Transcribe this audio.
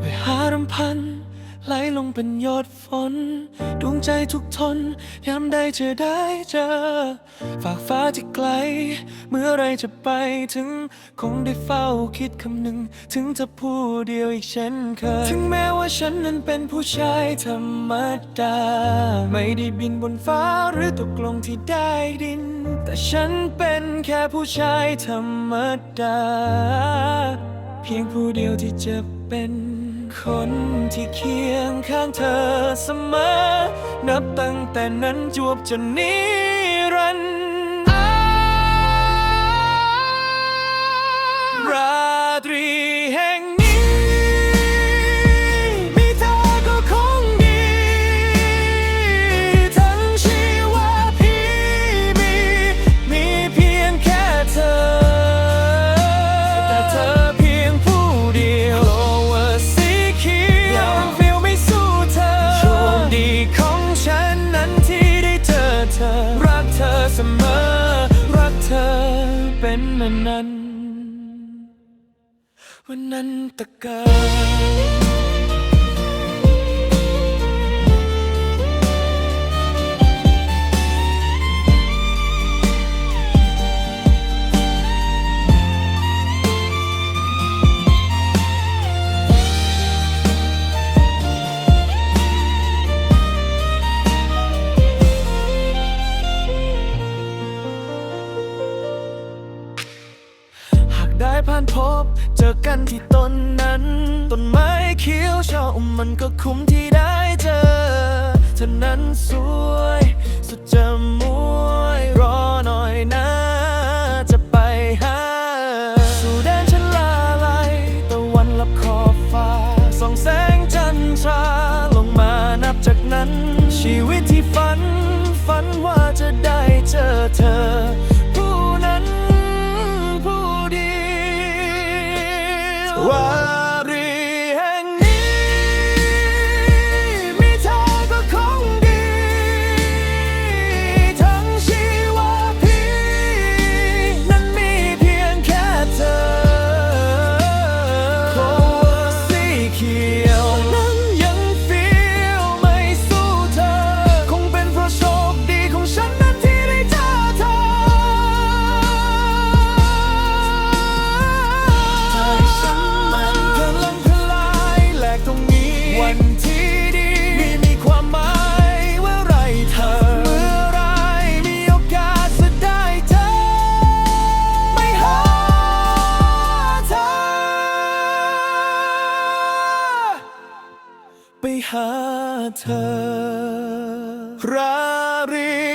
왜 하름판 ไหลลงเป็นหยดฝน ดวงใจทุกทนยามใดจะได้เจอ ฝากฟ้าที่ไกล เมื่อไรจะไปถึง คงได้เฝ้าคิดคำหนึ่ง ถึงจะผู้เดียวอีกเช่นเคย ถึงแม้ว่าฉันนั้นเป็นผู้ชายธรรมดา ไม่ได้บินบนฟ้าหรือตกลงที่ได้ดิน แต่ฉันเป็นแค่ผู้ชายธรรมดา เพียงผู้เดียวที่จะเป็น คนที่เคียงข้างเธอเสมอ นับตั้งแต่นั้นจวบจนนิรันดร์ราตรี วันนั้น วันนั้นตะการ พบ เจอกันที่ต้นนั้น ต้นไม้เขียวชอบมันก็คุ้มที่ได้เจอเธอนั้นสวยสุดจะมวยรอหน่อยนะ จะไปหา สู่แดนฉันลาลายตะวันลับขอบฟ้าส่องแสงจันทราลงมานับจากนั้น ชีวิตที่ฝันฝันว่า หาเธอ รารี